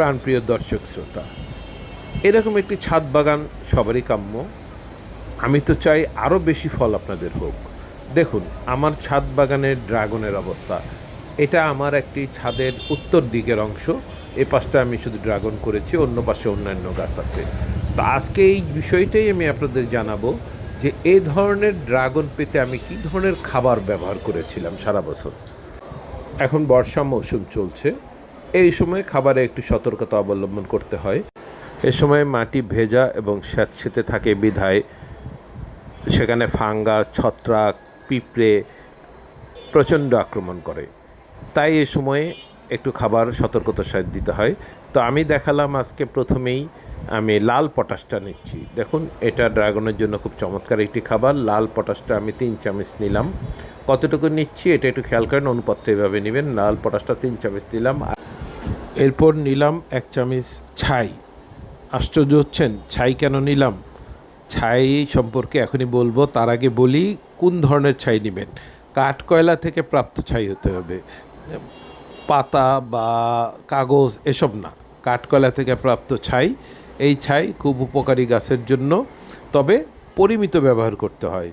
প্রাণপ্রিয় দর্শক শ্রোতা, এরকম একটি ছাদ বাগান সবারই কাম্য। আমি তো চাই আরও বেশি ফল আপনাদের হোক। দেখুন, আমার ছাদ বাগানের ড্রাগনের অবস্থা। এটা আমার একটি ছাদের উত্তর দিকের অংশ। এ পাশটা আমি শুধু ড্রাগন করেছি, অন্য পাশে অন্যান্য গাছ আছে। তো আজকে এই বিষয়টাই আমি আপনাদের জানাব যে এই ধরনের ড্রাগন পেতে আমি কী ধরনের খাবার ব্যবহার করেছিলাম সারা বছর। এখন বর্ষা মৌসুম চলছে। এই সময় খাবারে একটু সতর্কতা অবলম্বন করতে হয়। এ সময় মাটি ভেজা এবং স্যাঁতসেঁতে থাকে বিধায়। সেখানে ফাঙ্গা, ছত্রাক, পিঁপড়ে প্রচণ্ড আক্রমণ করে। তাই এ সময়ে একটু খাবার সতর্কতার সাথে দিতে হয়। তো আমি দেখালাম আজকে প্রথমেই আমি লাল পটাশটা নিচ্ছি। দেখুন, এটা ড্রাগনের জন্য খুব চমৎকার একটি খাবার। লাল পটাশটা আমি তিন চামচ নিলাম। কতটুকু নিচ্ছি, এটা একটু খেয়াল করেন অনুপাত্র এভাবে নেবেন। লাল পটাশটা তিন চামচ দিলাম এরপর নিলাম এক চামচ ছাই। আশ্চর্য হচ্ছেন, ছাই কেন নিলাম? ছাই সম্পর্কে এখনই বলব, তার আগে বলি কোন ধরনের ছাই নেবেন? কাঠ কয়লা থেকে প্রাপ্ত ছাই হতে হবে। পাতা বা কাগজ এসব না, কাঠকয়লা থেকে প্রাপ্ত ছাই। এই ছাই খুব উপকারী গাছের জন্য, তবে পরিমিত ব্যবহার করতে হয়।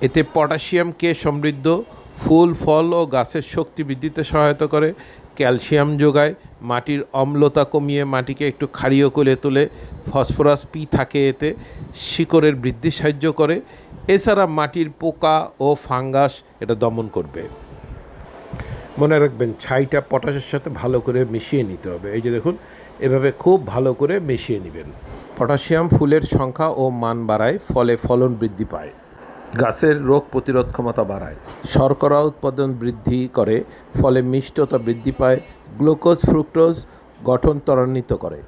এতে পটাশিয়াম কে সমৃদ্ধ, ফুল, ফল ও গাছের শক্তি বৃদ্ধিতে সহায়তা করে। ক্যালসিয়াম যোগায়, মাটির অম্লতা কমিয়ে মাটিকে একটু ক্ষারীয় করে তোলে, ফসফরাস পি থাকে এতে, শিকড়ের বৃদ্ধি সাহায্য করে, এছাড়া মাটির পোকা ও ফাঙ্গাস এটা দমন করবে। মনে রাখবেন, ছাইটা পটাশের সাথে ভালো করে মিশিয়ে নিতে হবে। এই যে দেখুন, এভাবে খুব ভালো করে মিশিয়ে নেবেন। পটাশিয়াম ফুলের সংখ্যা ও মান বাড়ায়, ফলে ফলন বৃদ্ধি পায়। গাছের রোগ প্রতিরোধ ক্ষমতা বাড়ায়। শর্করা উৎপাদন বৃদ্ধি করে, ফলে মিষ্টতা বৃদ্ধি পায়, গ্লুকোজ, ফ্রুক্টোজ গঠন ত্বরান্বিত করে।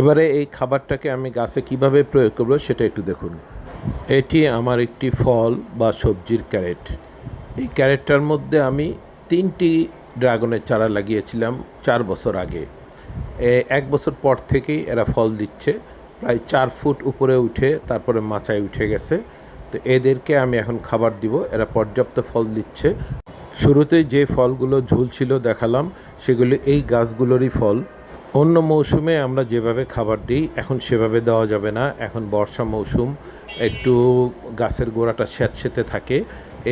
এবারে এই খাবারটাকে আমি গাছে কীভাবে প্রয়োগ করব সেটা একটু দেখুন। এটি আমার একটি ফল বা সবজির ক্যারেট। এই ক্যারেটটার মধ্যে আমি তিনটি ড্রাগনের চারা লাগিয়েছিলাম চার বছর আগে। এক বছর পর থেকেই এরা ফল দিচ্ছে। প্রায় চার ফুট উপরে উঠে তারপরে মাচায় উঠে গেছে। তো এদেরকে আমি এখন খাবার দিব। এরা পর্যাপ্ত ফল দিচ্ছে। শুরুতেই যে ফলগুলো ঝুলছিল দেখালাম, সেগুলো এই গাছগুলোরই ফল। অন্য মৌসুমে আমরা যেভাবে খাবার দিই, এখন সেভাবে দেওয়া যাবে না। এখন বর্ষা মৌসুম, একটু গাছের গোড়াটা স্যাঁতসেঁতে থাকে।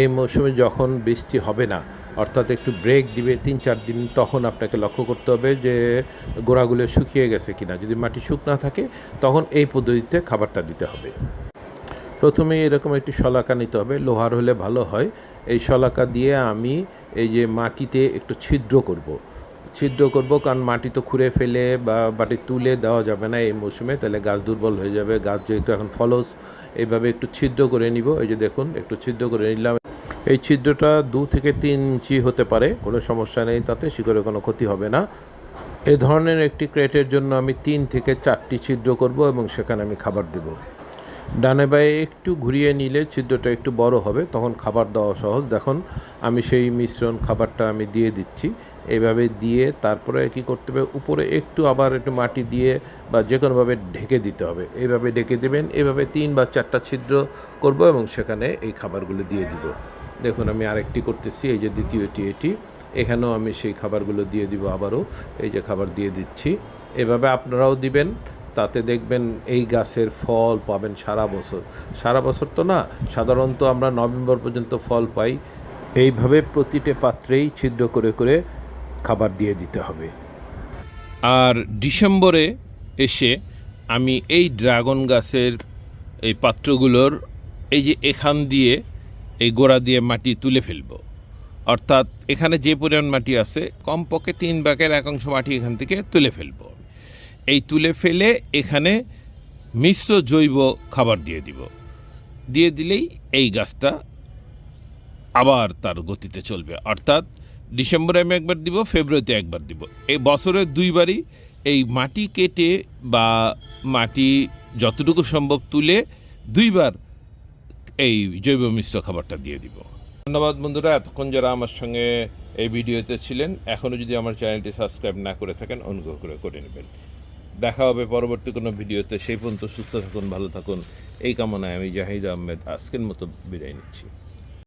এই মৌসুমে যখন বৃষ্টি হবে না, অর্থাৎ একটু ব্রেক দিবে তিন চার দিন, তখন আপনাকে লক্ষ্য করতে হবে যে গোড়াগুলো শুকিয়ে গেছে কিনা। যদি মাটি শুকনা থাকে, তখন এই পদ্ধতিতে খাবারটা দিতে হবে। প্রথমে এরকম একটি শলাকা নিতে হবে, লোহার হলে ভালো হয়। এই শলাকা দিয়ে আমি এই যে মাটিতে একটু ছিদ্র করব। ছিদ্র করব, কারণ মাটি তো খুঁড়ে ফেলে বা মাটি তুলে দেওয়া যাবে না এই মৌসুমে, তাহলে গাছ দুর্বল হয়ে যাবে। গাছ যেহেতু এখন ফলস, এইভাবে একটু ছিদ্র করে নিব। এই যে দেখুন, একটু ছিদ্র করে নিলাম। এই ছিদ্রটা দু থেকে তিন ইঞ্চি হতে পারে, কোনো সমস্যা নেই, তাতে শিকড়ে কোনো ক্ষতি হবে না। এ ধরনের একটি ক্রেটের জন্য আমি তিন থেকে চারটি ছিদ্র করব এবং সেখানে আমি খাবার দেব। ডানে বায়ে একটু ঘুরিয়ে নিলে ছিদ্রটা একটু বড় হবে, তখন খাবার দেওয়া সহজ। দেখুন, আমি সেই মিশ্রণ খাবারটা আমি দিয়ে দিচ্ছি। এইভাবে দিয়ে তারপরে কি করতে হবে? উপরে একটু আবার একটু মাটি দিয়ে বা যে কোনোভাবে ঢেকে দিতে হবে। এইভাবে ঢেকে দেবেন, এভাবে তিন বা চারটা ছিদ্র করব এবং সেখানে এই খাবারগুলো দিয়ে দিব। দেখুন, আমি আরেকটি করতেছি, এই যে দ্বিতীয়টি এটি। এখানেও আমি সেই খাবারগুলো দিয়ে দিব আবারও। এই যে খাবার দিয়ে দিচ্ছি। এভাবে আপনারাও দিবেন। তাতে দেখবেন এই গাছের ফল পাবেন সারা বছর। সারা বছর তো না, সাধারণত আমরা নভেম্বর পর্যন্ত ফল পাই। এইভাবে প্রতিটি পাত্রেই ছিদ্র করে করে খাবার দিয়ে দিতে হবে। আর ডিসেম্বরে এসে আমি এই ড্রাগন গাছের এই পাত্রগুলোর এই যে এখান দিয়ে এই গোড়া দিয়ে মাটি তুলে ফেলব। অর্থাৎ এখানে যে পরিমাণ মাটি আছে, কমপক্ষে তিন ভাগের একাংশ মাটি এখান থেকে তুলে ফেলব। এই তুলে ফেলে এখানে মিশ্র জৈব খাবার দিয়ে দিব। দিয়ে দিলেই এই গাছটা আবার তার গতিতে চলবে। অর্থাৎ ডিসেম্বরে আমি একবার দিব, ফেব্রুয়ারিতে একবার দিব। এই বছরে দুইবারই এই মাটি কেটে বা মাটি যতটুকু সম্ভব তুলে দুইবার এই জৈব মিশ্র খাবারটা দিয়ে দিব। ধন্যবাদ বন্ধুরা, এতক্ষণ যারা আমার সঙ্গে এই ভিডিওতে ছিলেন এখনও যদি আমার চ্যানেলটি সাবস্ক্রাইব না করে থাকেন, অনুগ্রহ করে করে নেবেন। দেখা হবে পরবর্তী কোনো ভিডিওতে। সেই পর্যন্ত সুস্থ থাকুন, ভালো থাকুন। এই কামনায় আমি জাহিদ আহমেদ আজকের মতো বিদায় নিচ্ছি।